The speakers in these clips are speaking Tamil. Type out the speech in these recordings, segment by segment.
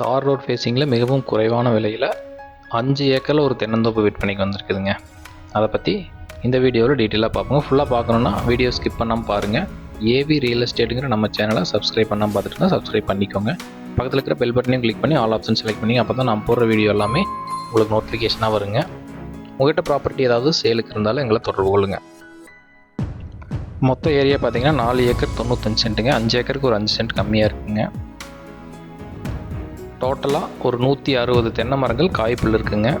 தார் ரோட் ஃபேஸிங்கில் மிகவும் குறைவான விலையில் அஞ்சு ஏக்கரில் ஒரு தென்னந்தோப்பு விற்பனைக்கு வந்திருக்குதுங்க. அதை பற்றி இந்த வீடியோவில் டீட்டெயிலாக பார்ப்போங்க. ஃபுல்லாக பார்க்கணுன்னா வீடியோ ஸ்கிப் பண்ணாமல் பாருங்கள் ஏவி ரியல் எஸ்டேட்டுங்கிற நம்ம சேனலை சப்ஸ்கிரைப் பண்ணாமல் பார்த்துட்டு தான் சப்ஸ்கிரைப் பண்ணிக்கோங்க. பக்கத்தில் இருக்கிற பெல் பட்டனையும் கிளிக் பண்ணி ஆல் ஆப்ஷன் செலக்ட் பண்ணி அப்போ தான் நான் போடுற வீடியோ எல்லாமே உங்களுக்கு நோட்டிஃபிகேஷனாக வருங்க. உங்கள்கிட்ட ப்ராப்பர்ட்டி ஏதாவது சேலுக்கு இருந்தாலும் எங்களை தொடர்பு கொள்ளுங்கள் மொத்த ஏரியா பார்த்தீங்கன்னா நாலு ஏக்கர் தொண்ணூத்தஞ்சு சென்ட்டுங்க அஞ்சு ஏக்கருக்கு ஒரு அஞ்சு சென்ட் கம்மியாக இருக்குங்க. டோட்டலாக ஒரு நூற்றி அறுபது தென்னை மரங்கள் காய்ப்புல் இருக்குங்க.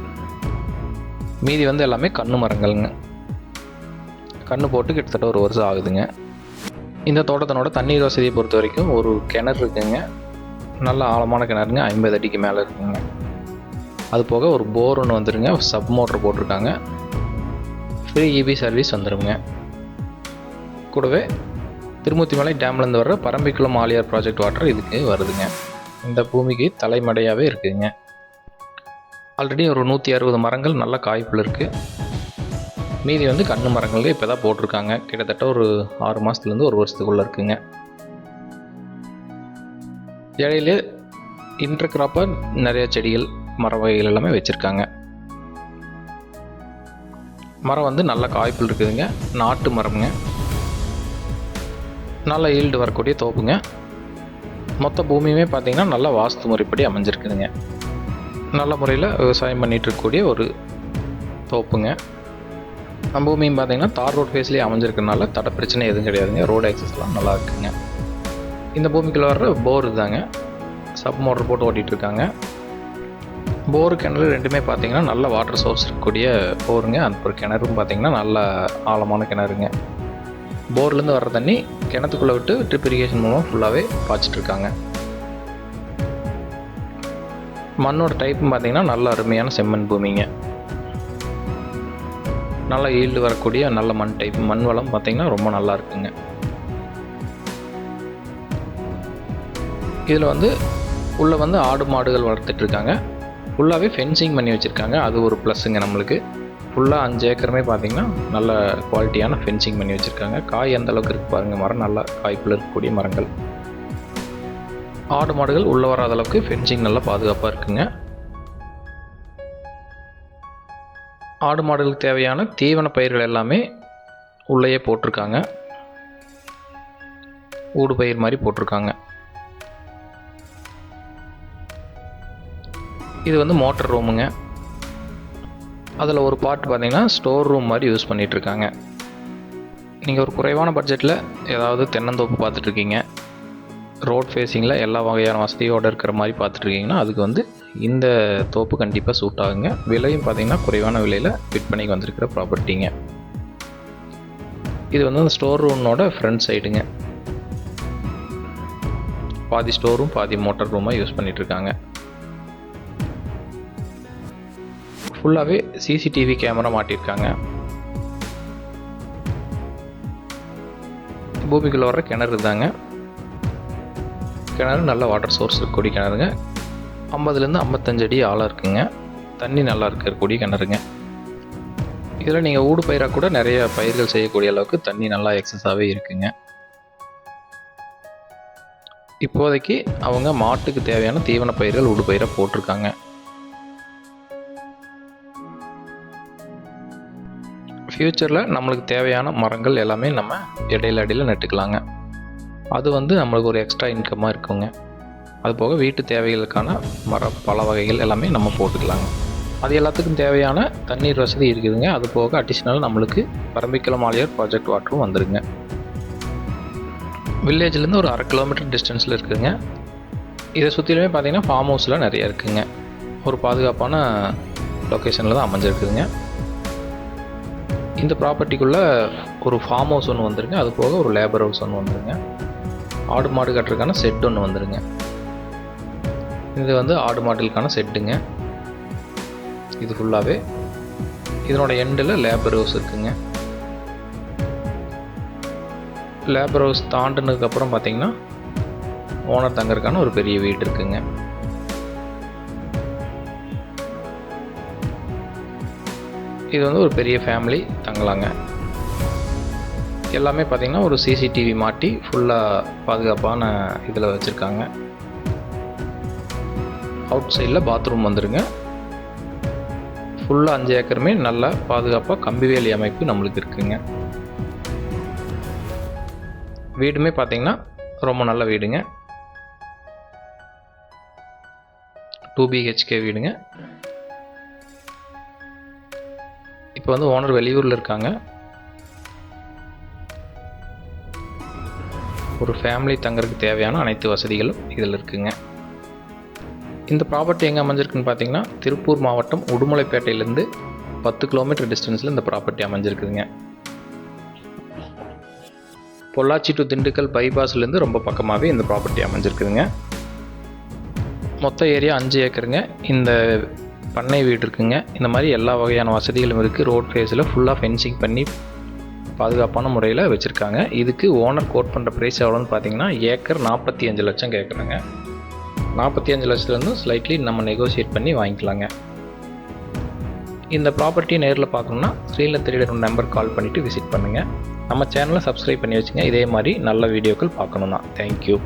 மீதி வந்து எல்லாமே கண்ணு மரங்கள்ங்க. கண்ணு போட்டு கிட்டத்தட்ட ஒரு வருஷம் ஆகுதுங்க. இந்த தோட்டத்தினோட தண்ணீர் வசதியை பொறுத்த வரைக்கும் ஒரு கிணறு இருக்குங்க. நல்ல ஆழமான கிணறுங்க. ஐம்பது அடிக்கு மேலே இருக்குங்க. அது போக ஒரு போர் ஒன்று வந்துருங்க. சப் மோட்டர் போட்டிருக்காங்க. ஃப்ரீ இபி சர்வீஸ் வந்துடுங்க கூடவே திருமூர்த்திமலை டேம்லேருந்து வர்ற பரம்பிக்குளம் ஆலியார் ப்ராஜெக்ட் வாட்டர் இதுக்கு வருதுங்க. இந்த பூமிக்கு தலைமடையாகவே இருக்குதுங்க ஆல்ரெடி ஒரு நூற்றி அறுபது மரங்கள் நல்ல காய்ப்பில் இருக்குது மீதி வந்து கண்ணு மரங்கள் இப்போ தான் போட்டிருக்காங்க. கிட்டத்தட்ட ஒரு ஆறு மாதத்துலேருந்து ஒரு வருஷத்துக்குள்ளே இருக்குங்க. இடையில இன்டர் கிராப்பாக நிறைய செடிகள் மர வகைகள் எல்லாமே வச்சுருக்காங்க. மரம் வந்து நல்ல காய்ப்பில் இருக்குதுங்க. நாட்டு மரம்ங்க. நல்ல ஈல்டு வரக்கூடிய தோப்புங்க. மொத்த பூமியுமே பார்த்தீங்கன்னா நல்ல வாஸ்து முறைப்படி அமைஞ்சிருக்குதுங்க. நல்ல முறையில் விவசாயம் பண்ணிட்டு இருக்கக்கூடிய ஒரு தோப்புங்க. நம்ம பூமியும் பார்த்தீங்கன்னா தார் ரோட் ஃபேஸ்லேயே அமைஞ்சிருக்கனால தட பிரச்சனை எதுவும் கிடையாதுங்க. ரோடு ஆக்சஸ்லாம் நல்லா இருக்குங்க. இந்த பூமிக்குள்ள வர்ற போர் தாங்க சப் மோட்டர் போட்டு ஓட்டிகிட்டு இருக்காங்க போர் கிணறு ரெண்டுமே பார்த்தீங்கன்னா நல்ல வாட்டர் சோர்ஸ் இருக்கக்கூடிய போருங்க அந்த ஒரு கிணறும் பார்த்தீங்கன்னா நல்ல ஆழமான கிணறுங்க. போர்லேருந்து வர்ற தண்ணி கிணத்துக்குள்ளே விட்டு ட்ரிப் இரிகேஷன் மூலமாக ஃபுல்லாகவே பாய்ச்சிட்ருக்காங்க. மண்ணோட டைப்பும் பார்த்திங்கன்னா நல்ல அருமையான செம்மண் பூமிங்க. நல்லா ஈல்டு வரக்கூடிய நல்ல மண் டைப் மண் வளம் பார்த்திங்கன்னா ரொம்ப நல்லா இருக்குங்க. இதில் வந்து உள்ளே வந்து ஆடு மாடுகள் வளர்த்துட்ருக்காங்க. ஃபுல்லாகவே ஃபென்சிங் பண்ணி வச்சுருக்காங்க. அது ஒரு ப்ளஸ்ஸுங்க நம்மளுக்கு. ஃபுல்லாக அஞ்சு ஏக்கருமே பார்த்தீங்கன்னா நல்ல குவாலிட்டியான ஃபென்சிங் பண்ணி வச்சுருக்காங்க. காய் எந்த அளவுக்கு இருக்குது பாருங்கள் மரம் நல்லா காய்ப்பில் இருக்கக்கூடிய மரங்கள். ஆடு மாடுகள் உள்ளே வராத அளவுக்கு ஃபென்சிங் நல்லா பாதுகாப்பாக இருக்குங்க. ஆடு மாடுகளுக்கு தேவையான தீவன பயிர்கள் எல்லாமே உள்ளேயே போட்டிருக்காங்க. ஊடு பயிர் மாதிரி போட்டிருக்காங்க. இது வந்து மோட்டர் ரூமுங்க. அதில் ஒரு பார்ட் பார்த்தீங்கன்னா ஸ்டோர் ரூம் மாதிரி யூஸ் பண்ணிகிட்ருக்காங்க இருக்காங்க நீங்கள் ஒரு குறைவான பட்ஜெட்டில் ஏதாவது தென்னந்தோப்பு பார்த்துட்ருக்கீங்க ரோட் ஃபேஸிங்கில் எல்லா வகையான வசதியோடு இருக்கிற மாதிரி பார்த்துட்ருக்கீங்கன்னா அதுக்கு வந்து இந்த தோப்பு கண்டிப்பாக சூட் ஆகுங்க. விலையும் பார்த்தீங்கன்னா குறைவான விலையில் விற்பனைக்கு வந்திருக்கிற ப்ராப்பர்ட்டிங்க இது வந்து அந்த ஸ்டோர் ரூமோட ஃப்ரண்ட் சைடுங்க பாதி ஸ்டோர் ரூம் பாதி மோட்டர் ரூமாக யூஸ் பண்ணிட்டு ஃபுல்லாகவே சிசிடிவி கேமரா மாட்டியிருக்காங்க பூமிக்குள்ள வர்ற கிணறு தாங்க. கிணறு நல்ல வாட்டர் சோர்ஸ் இருக்கக்கூடிய கிணறுங்க. ஐம்பதுலேருந்து ஐம்பத்தஞ்சு அடி ஆழம் இருக்குங்க. தண்ணி நல்லா இருக்கக்கூடிய கிணறுங்க. இதில் நீங்கள் ஊடு பயிராக கூட நிறைய பயிர்கள் செய்யக்கூடிய அளவுக்கு தண்ணி நல்லா எக்ஸஸாகவே இருக்குங்க. இப்போதைக்கு அவங்க மாட்டுக்கு தேவையான தீவன பயிர்கள் ஊடு போட்டிருக்காங்க. ஃப்யூச்சரில் நம்மளுக்கு தேவையான மரங்கள் எல்லாமே நம்ம இடையில அடியில் நட்டுக்கலாங்க. அது வந்து நம்மளுக்கு ஒரு எக்ஸ்ட்ரா இன்கமாக இருக்குங்க. அது போக வீட்டு தேவைகளுக்கான மர பல வகைகள் எல்லாமே நம்ம போட்டுக்கலாங்க. அது எல்லாத்துக்கும் தேவையான தண்ணீர் வசதி இருக்குதுங்க. அது போக அடிஷ்னல் நம்மளுக்கு பரம்பிக்குளம் ஆலியார் ப்ராஜெக்ட் வாட்டரும் வந்துடுங்க வில்லேஜ்லேருந்து ஒரு அரை கிலோமீட்டர் டிஸ்டன்ஸில் இருக்குதுங்க. இதை சுற்றிலுமே பார்த்தீங்கன்னா ஃபார்ம் ஹவுஸ்லாம் நிறைய இருக்குதுங்க ஒரு பாதுகாப்பான லொக்கேஷனில் தான் அமைஞ்சிருக்குதுங்க. இந்த ப்ராப்பர்ட்டிக்குள்ளே ஒரு ஃபார்ம் ஹவுஸ் ஒன்று வந்துருங்க. அது போக ஒரு லேபர் ஹவுஸ் ஒன்று வந்துருங்க. ஆடு மாடு கட்டுறதுக்கான செட் ஒன்று வந்துருங்க. இது வந்து ஆடு மாடுகளுக்கான செட்டுங்க இது ஃபுல்லாகவே இதனோட எண்டில் லேபர் ஹவுஸ் இருக்குங்க. லேபர் ஹவுஸ் தாண்டினதுக்கப்புறம் பார்த்தீங்கன்னா ஓனர் தங்கறதுக்கான ஒரு பெரிய வீடு இருக்குங்க. இது வந்து ஒரு பெரிய ஃபேமிலி தங்கலாங்க. எல்லாமே பார்த்திங்கன்னா ஒரு சிசிடிவி மாட்டி ஃபுல்லாக பாதுகாப்பான இதில் வச்சுருக்காங்க. அவுட் சைடில் பாத்ரூம் வந்துடுங்க ஃபுல்லாக அஞ்சு ஏக்கருமே நல்லா பாதுகாப்பாக கம்பிவேலி அமைப்பு நம்மளுக்கு இருக்குங்க. வீடுமே பார்த்திங்கன்னா ரொம்ப நல்ல வீடுங்க. டூ பிஹெச்கே வீடுங்க. இப்போ வந்து ஓனர் வெளியூரில் இருக்காங்க. ஒரு ஃபேமிலி தங்கறதுக்கு தேவையான அனைத்து வசதிகளும் இதில் இருக்குங்க. இந்த ப்ராப்பர்ட்டி எங்கே அமைஞ்சிருக்குன்னு பார்த்தீங்கன்னா திருப்பூர் மாவட்டம் உடுமலைப்பேட்டையிலேருந்து பத்து கிலோமீட்டர் டிஸ்டன்ஸில் இந்த ப்ராப்பர்ட்டி அமைஞ்சிருக்குதுங்க. பொள்ளாச்சி டு திண்டுக்கல் பைபாஸ்லேருந்து ரொம்ப பக்கமாகவே இந்த ப்ராப்பர்ட்டி அமைஞ்சிருக்குதுங்க. மொத்த ஏரியா அஞ்சு ஏக்கருங்க. இந்த பண்ணை வீடு இருக்குங்க. இந்த மாதிரி எல்லா வகையான வசதிகளும் இருக்குது ரோட் ஃபேஸில் ஃபுல்லாக ஃபென்சிங் பண்ணி பாதுகாப்பான முறையில் வச்சுருக்காங்க. இதுக்கு ஓனர் கோட் பண்ணுற ப்ரைஸ் எவ்வளோன்னு பார்த்தீங்கன்னா ஏக்கர் நாற்பத்தி அஞ்சு லட்சம் கேட்குறாங்க நாற்பத்தி அஞ்சு லட்சத்துலேருந்து ஸ்லைட்லி நம்ம நெகோசியேட் பண்ணி வாங்கிக்கலாங்க. இந்த ப்ராப்பர்ட்டியை நேரில் பார்க்கணுன்னா ஸ்க்ரீனில் தெரியுற நம்பர் கால் பண்ணிவிட்டு விசிட் பண்ணுங்கள் நம்ம சேனலை சப்ஸ்கிரைப் பண்ணி வச்சுங்க. இதே மாதிரி நல்ல வீடியோக்கள் பார்க்கணுன்னா தேங்க்யூ